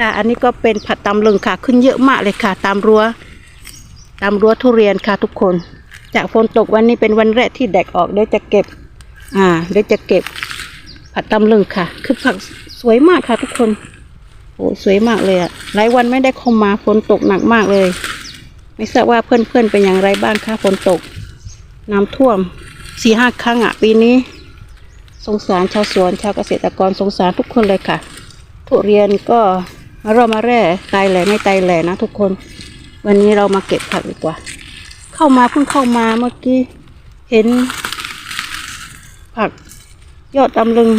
ค่ะ อันนี้ก็เป็นผัดตำลึงค่ะ ขึ้นเยอะมากเลยค่ะ ตามรั้ว ตามรั้วทุเรียนค่ะทุกคน จากฝนตกวันนี้เป็นวันแรกที่แดกออกเดี๋ยวจะเก็บ อ่า เดี๋ยวจะเก็บ ผัดตำลึงค่ะ คือผักสวยมากค่ะ ทุกคน โอ้สวยมากเลยอะหลายวันไม่ได้เข้ามาฝนตกหนักมากเลย ไม่ทราบว่าเพื่อนๆเป็นอย่างไรบ้างคะฝนตก น้ำท่วมสี่ห้าครั้งอะปีนี้ สงสารชาวสวนชาวเกษตรกรสงสารทุกคนเลยค่ะ ทุเรียนก็ มาร่อมาแร่ตายแหล่ไม่ตายแหล่นะทุกคน วันนี้เรามาเก็บผักดีกว่า เข้ามาเพิ่งเข้ามาเมื่อกี้เห็น ผักยอดตำลึง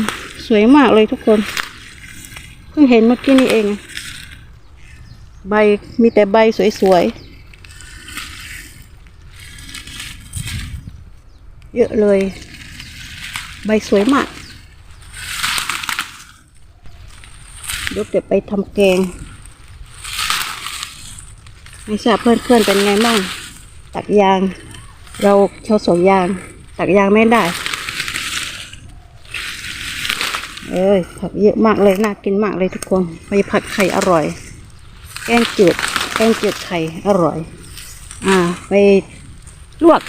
สวยมากเลยทุกคน เพิ่งเห็นเมื่อกี้นี่เอง ใบมีแต่ใบสวยๆ เยอะเลย ใบสวยมาก เดี๋ยวเก็บไปทำแกงไม่ทราบเพื่อนๆเป็นไงบ้างตักยาง เราชาวสวนยาง ตักยางไม่ได้ เอ้ยผักเยอะมากเลยน่ากินมากเลยทุกคนไปผัดไข่อร่อย แกงจืดแกงจืดไข่อร่อย อ่า ไปลวก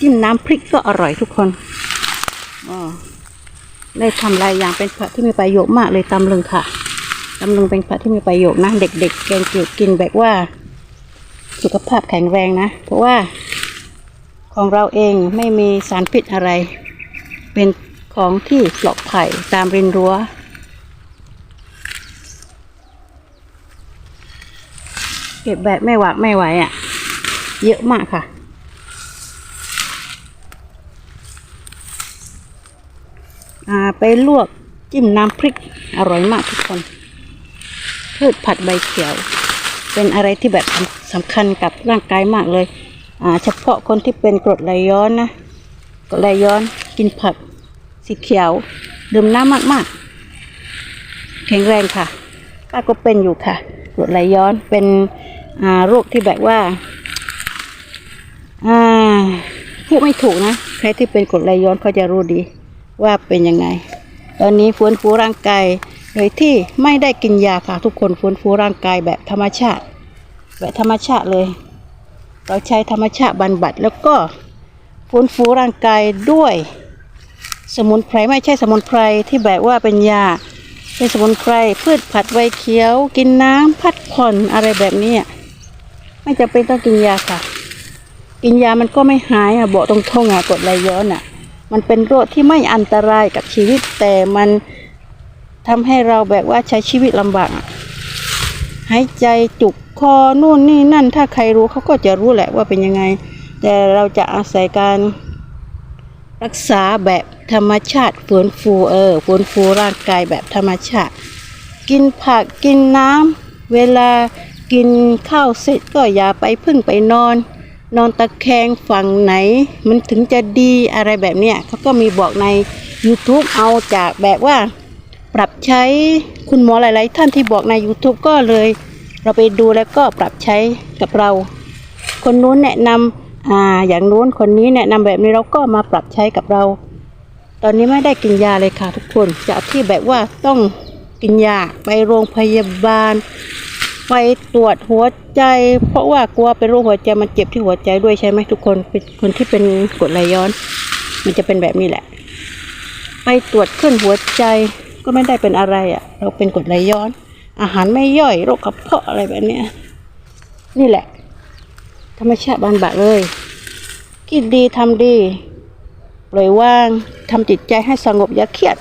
จิ้มน้ำพริกก็อร่อยทุกคนอ๋อได้ทำลายอย่างเป็นผักที่มีประโยชน์มากเลยตำลึงค่ะ ตำลึงเป็นผักที่มีประโยชน์นะเด็กๆแกงจืดกินแบบว่า สุขภาพแข็งแรงนะ เพราะว่าของเราเองไม่มีสารพิษอะไร เป็นของที่ปลอดภัยตามรินรั้วเก็บแบบไม่หวักไม่ไหวอะ่ะ เยอะมากค่ะอ่าไปลวกจิ้มน้ำพริก อร่อยมากทุกคน พืชผัดใบเขียว เป็นอะไรที่แบบสำคัญกับร่างกายมากเลยอ่าเฉพาะคนที่เป็นกรดไหลย้อนนะกรดไหลย้อนกินผักสีเขียว ดื่มน้ำมากๆ แข็งแรงค่ะป้าก็เป็นอยู่ค่ะกรดไหลย้อนเป็นโรคที่แบบว่าอ่าพูดไม่ถูกนะ ใครที่เป็นกรดไหลย้อนเขาจะรู้ดีว่าเป็นยังไง ตอนนี้ฟื้นฟูร่างกาย โดยที่ไม่ได้กินยาค่ะทุกคนฟื้นฟูร่างกายแบบธรรมชาติ แบบธรรมชาติเลย เราใช้ธรรมชาติบำบัด แล้วก็ฟื้นฟูร่างกายด้วย สมุนไพรไม่ใช่สมุนไพรที่แบบว่าเป็นยาเป็นสมุนไพรพืชผัดใบเขียว กินน้ำพักผ่อนอะไรแบบนี้ไม่จำเป็นต้องกินยาค่ะ กินยามันก็ไม่หายอะบอกตรงๆอะกดไหลย้อนอะ มันเป็นโรคที่ไม่อันตรายกับชีวิตแต่มัน ทำให้เราแบบว่าใช้ชีวิตลำบากหายใจจุกคอนู่นนี่นั่นถ้าใครรู้เขาก็จะรู้แหละว่าเป็นยังไง แต่เราจะอาศัยการรักษาแบบธรรมชาติฟื้นฟูเออฟื้นฟูร่างกายแบบธรรมชาติ กินผักกินน้ำเวลากินข้าวเสร็จก็อย่าไปพึ่งไปนอน นอนตะแคงฝั่งไหน มันถึงจะดีอะไรแบบเนี้ยเขาก็มีบอกใน YouTube เอาจากแบบว่า ปรับใช้คุณหมอหลาย ๆ ท่านที่บอกใน YouTube ก็เลย เราไปดูแล้วก็ปรับใช้กับเรา คนนู้นแนะนำอ่าอย่างนู้นคนนี้แนะนำแบบนี้เราก็มาปรับใช้กับเรา ตอนนี้ไม่ได้กินยาเลยค่ะทุกคนจากที่แบบว่าต้องกินยาไปโรงพยาบาล ไปตรวจหัวใจ เพราะว่ากลัวเป็นโรคหัวใจมันเจ็บที่หัวใจด้วยใช่ไหมทุกคนเป็นคนที่เป็นกรดไหลย้อน มันจะเป็นแบบนี้แหละ ไปตรวจขึ้นหัวใจ ก็ไม่ได้เป็นอะไรอะ่ะ เราเป็นกรดไหลย้อน อาหารไม่ย่อยโรคกระเพาะอะไรแบบเนี้ยนี่แหละ ธรรมชาติบานบะเลยคิดดีทำดีปล่อยว่างทำจิตใจให้สงบอย่าเครียด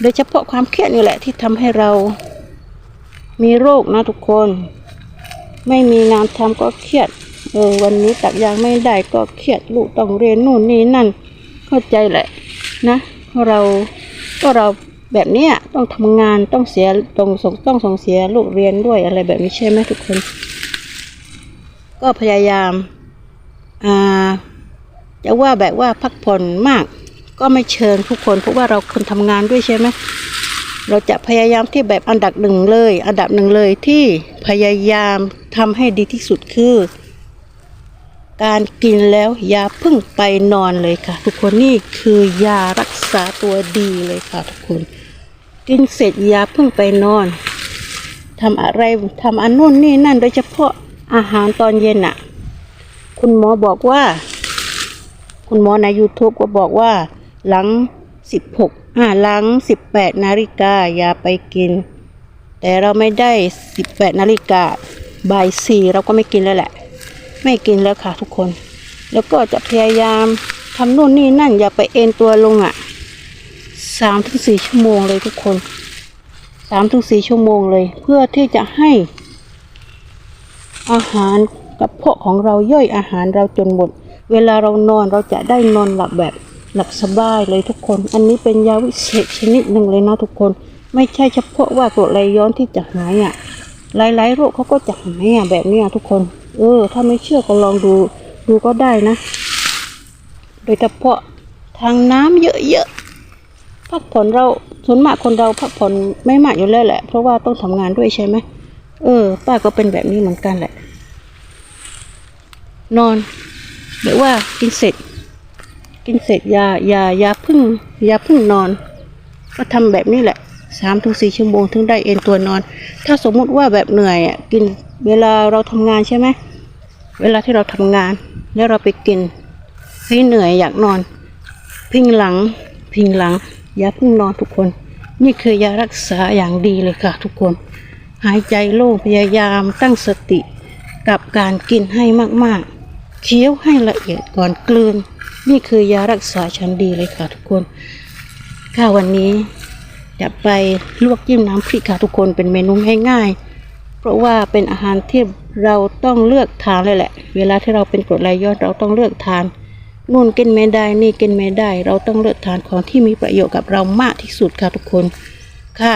โดยเฉพาะความเครียดนี่แหละที่ทำให้เรา มีโรคนะทุกคน ไม่มีงานทำก็เครียดเออวันนี้ตักยางไม่ได้ก็เครียดลูกต้องเรียนนู่นนี่นั่น เข้าใจแหละนะเราก็เรา แบบเนี้ยต้องทำงานต้องเสียต้องส่งต้องส่งเสียลูกเรียนด้วยอะไรแบบนี้ใช่ไหมทุกคน ก็พยายามอ่าจะว่าแบบว่าพักผ่อนมาก ก็ไม่เชิงทุกคนเพราะว่าเราคนทำงานด้วยใช่ไหมเราจะพยายามที่แบบอันดับหนึ่งเลย อันดับหนึ่งเลยที่พยายามทำให้ดีที่สุดคือ การกินแล้วอย่าพึ่งไปนอนเลยค่ะ ทุกคนนี่คือยารักษาตัวดีเลยค่ะทุกคน กินเสร็จยาเพึ่งไปนอนทำอะไรทำอันนู่นนี่นั่น โดยเฉพาะอาหารตอนเย็นอะ คุณหมอบอกว่า คุณหมอใน YouTube ก็บอกว่า หลัง 16อ่าหลัง 18 นาฬิกาอย่าไปกิน แต่เราไม่ได้ 18 นาฬิกาบ่ายสี่เราก็ไม่กินแล้วแหละ ไม่กินแล้วค่ะทุกคน แล้วก็จะพยายามทำนู่นนี่นั่นอย่าไปเอนตัวลงอะ สามถึงสี่ชั่วโมงเลยทุกคนสามถึงสี่ชั่วโมงเลย เพื่อที่จะให้ อาหารกับเพาะของเราย่อยอาหารเราจนหมด เวลาเรานอนเราจะได้นอนหลับแบบหลับสบายเลยทุกคน อันนี้เป็นยาวิเศษชนิดหนึ่งเลยนะทุกคน ไม่ใช่เฉพาะว่ากรดไหลย้อนที่จะหายอะ หลายๆโรคเขาก็จะหายอะแบบนี้ทุกคน เออ ถ้าไม่เชื่อก็ลองดูดูก็ได้นะ โดยเฉพาะทางน้ำเยอะๆ พักผ่อนเราส่วนมากคนเราพักผ่อนไม่มากอยู่แล้วแหละ เพราะว่าต้องทำงานด้วยใช่ไหมเออ ป้าก็เป็นแบบนี้เหมือนกันแหละ นอนแบบว่ากินเสร็จ กินเสร็จยายายาพึ่งยาพึ่งนอน ก็ทำแบบนี้แหละสามถึงสี่ชั่วโมงถึงได้เอนตัวนอน ถ้าสมมุติว่าแบบเหนื่อยอะกินเวลาเราทำงานใช่ไหมเวลาที่เราทำงาน แล้วเราไปกินเฮ้เหนื่อยอยากนอน พิงหลัง พิงหลัง อย่าเพิ่งนอนทุกคน นี่คือยารักษาอย่างดีเลยค่ะทุกคน หายใจโล่งพยายามตั้งสติ กับการกินให้มากๆ เคี้ยวให้ละเอียดก่อนกลืน นี่คือยารักษาชั้นดีเลยค่ะทุกคนค่ะวันนี้จะไปลวกจิ้มน้ำพริกค่ะทุกคนเป็นเมนูง่ายๆเพราะว่าเป็นอาหารที่เราต้องเลือกทานเลยแหละ เวลาที่เราเป็นกรดไหลย้อนเราต้องเลือกทาน นู่นกินไม่ได้นี่กินไม่ได้ เราต้องเลือกทานของที่มีประโยชน์กับเรามากที่สุดค่ะทุกคนค่ะ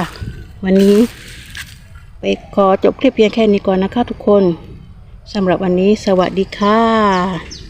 วันนี้ ไปขอจบคลิปเพียงแค่นี้ก่อนนะคะทุกคนสำหรับวันนี้สวัสดีค่ะ